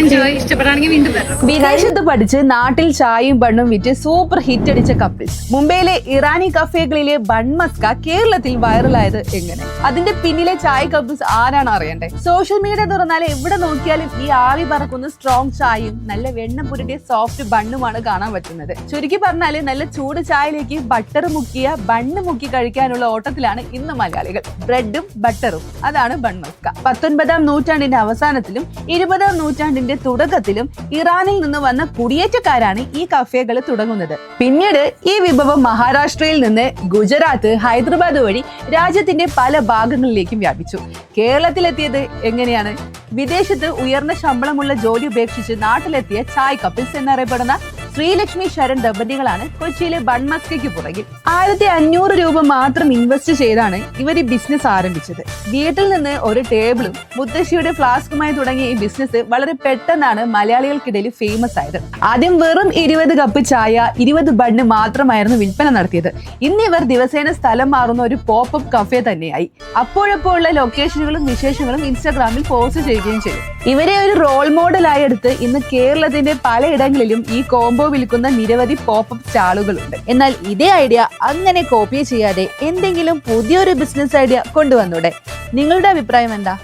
Enjoy ഇഷ്ടപ്പെട്ടാണെങ്കിൽ വീണ്ടും വിദേശത്ത് പഠിച്ച് നാട്ടിൽ ചായയും ബണ്ണും വിറ്റ് സൂപ്പർ ഹിറ്റ് അടിച്ച കപ്പിൾസ് മുംബൈയിലെ ഇറാനി കഫേകളിലെ ബൺ മസ്ക കേരളത്തിൽ വൈറലായത് എങ്ങനെ? അതിന്റെ പിന്നിലെ ചായ കപ്പിൾസ് ആരാണ് അറിയണ്ടേ? സോഷ്യൽ മീഡിയ തുറന്നാൽ എവിടെ നോക്കിയാലും ഈ ആവി പറക്കുന്ന സ്ട്രോങ് ചായയും നല്ല വെണ്ണ പുരട്ടിയ സോഫ്റ്റ് ബണ്ണുമാണ് കാണാൻ പറ്റുന്നത്. ചുരുക്കി പറഞ്ഞാൽ നല്ല ചൂട് ചായയിലേക്ക് ബട്ടർ മുക്കിയ ബണ്ണ് മുക്കി കഴിക്കാനുള്ള ഓട്ടത്തിലാണ് ഇന്ന് മലയാളികൾ. ബ്രെഡും ബട്ടറും അതാണ് ബൺ മസ്ക. പത്തൊൻപതാം നൂറ്റാണ്ടിന്റെ അവസാനത്തിലും ഇരുപതാം നൂറ്റാണ്ടിന്റെ തുടക്കത്തിലും ഇറാനിൽ നിന്ന് വന്ന കുടിയേറ്റക്കാരാണ് ഈ കഫേകൾ തുടങ്ങുന്നത്. പിന്നീട് ഈ വിഭവം മഹാരാഷ്ട്രയിൽ നിന്ന് ഗുജറാത്ത് ഹൈദരാബാദ് വഴി രാജ്യത്തിന്റെ പല ഭാഗങ്ങളിലേക്കും വ്യാപിച്ചു. കേരളത്തിലെത്തിയത് എങ്ങനെയാണ്? വിദേശത്ത് ഉയർന്ന ശമ്പളമുള്ള ജോലി ഉപേക്ഷിച്ച് നാട്ടിലെത്തിയ ചായ് കപ്പിൾസ് എന്നറിയപ്പെടുന്ന ശ്രീലക്ഷ്മി ശരൺ ദമ്പതികളാണ് കൊച്ചിയിലെ ബൺമസ്കയ്ക്ക് പുറകിൽ. ആയിരത്തി അഞ്ഞൂറ് രൂപ മാത്രം ഇൻവെസ്റ്റ് ചെയ്താണ് ഇവർ ഈ ബിസിനസ് ആരംഭിച്ചത്. വീട്ടിൽ നിന്ന് ഒരു ടേബിളും മുത്തശ്ശിയുടെ ഫ്ലാസ്കുമായി തുടങ്ങിയ ഈ ബിസിനസ് വളരെ പെട്ടെന്നാണ് മലയാളികൾക്കിടയിൽ ഫേമസ് ആയത്. ആദ്യം വെറും ഇരുപത് കപ്പ് ചായ ഇരുപത് ബണ്ണ് മാത്രമായിരുന്നു വിൽപ്പന നടത്തിയത്. ഇന്ന് ഇവർ ദിവസേന സ്ഥലം മാറുന്ന ഒരു പോപ്പ് കഫേ തന്നെയായി. അപ്പോഴപ്പോൾ ഉള്ള ലൊക്കേഷനുകളും വിശേഷങ്ങളും ഇൻസ്റ്റാഗ്രാമിൽ പോസ്റ്റ് ചെയ്യുകയും ചെയ്തു. ഇവരെ ഒരു റോൾ മോഡലായി എടുത്ത് ഇന്ന് കേരളത്തിന്റെ പലയിടങ്ങളിലും ഈ കോംബോ വിൽക്കുന്ന നിരവധി പോപ്പപ്പ് സ്റ്റാളുകളുണ്ട്. എന്നാൽ ഇതേ ഐഡിയ അങ്ങനെ കോപ്പി ചെയ്യാതെ എന്തെങ്കിലും പുതിയൊരു ബിസിനസ് ഐഡിയ കൊണ്ടുവന്നൂടെ? നിങ്ങളുടെ അഭിപ്രായം എന്താ?